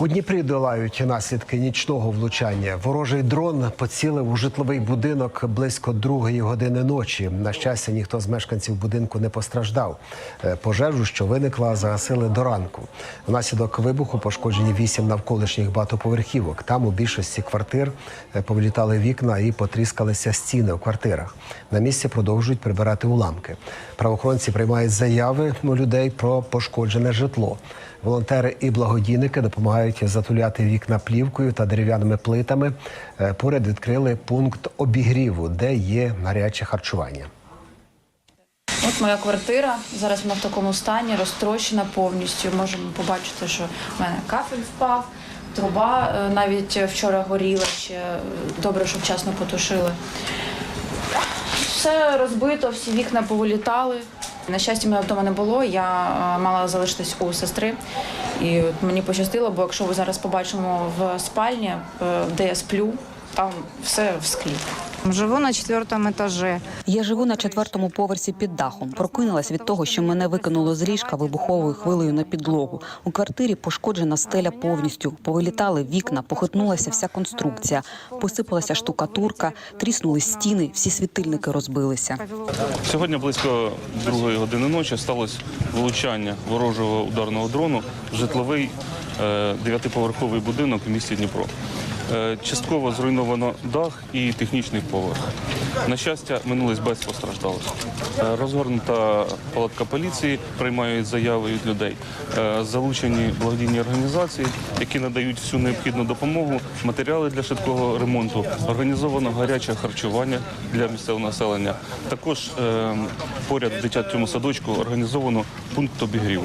У Дніпрі долають наслідки нічного влучання. Ворожий дрон поцілив у житловий будинок близько другої години ночі. На щастя, ніхто з мешканців будинку не постраждав. Е, Пожежу, що виникла, загасили до ранку. Внаслідок вибуху пошкоджені вісім навколишніх багатоповерхівок. Там у більшості квартир е, повлітали вікна і потріскалися стіни у квартирах. На місці продовжують прибирати уламки. Правоохоронці приймають заяви у людей про пошкоджене житло. Волонтери і благодійники допомагають затуляти вікна плівкою та дерев'яними плитами. Е, Поряд відкрили пункт обігріву, де є гаряче харчування. От моя квартира. Зараз вона в такому стані, розтрощена повністю. Можемо побачити, що в мене кафель впав, труба е, навіть вчора горіла ще. е, Добре, що вчасно потушили. Все розбито, всі вікна повилітали. На щастя, мене вдома не було. Я е, мала залишитись у сестри. І от мені пощастило, бо якщо ви зараз побачимо в спальні, е, де я сплю, там все в склі. Живу на четвертом этаже. Я живу на четвертому поверсі під дахом. Прокинулась від того, що мене викинуло з ліжка вибуховою хвилею на підлогу. У квартирі пошкоджена стеля повністю. Повилітали вікна, похитнулася вся конструкція, посипалася штукатурка, тріснули стіни, всі світильники розбилися. Сьогодні близько другої години ночі сталося влучання ворожого ударного дрону в житловий е, дев'ятиповерховий будинок в місті Дніпро. Е, Частково зруйновано дах і технічний поверх. На щастя, минулись без постраждалих. Е, Розгорнута палатка поліції, приймають заяви від людей. Е, Залучені благодійні організації, які надають всю необхідну допомогу, матеріали для швидкого ремонту. Організовано гаряче харчування для місцевого населення. Також е, поряд в дитячому садочку організовано пункт обігріву.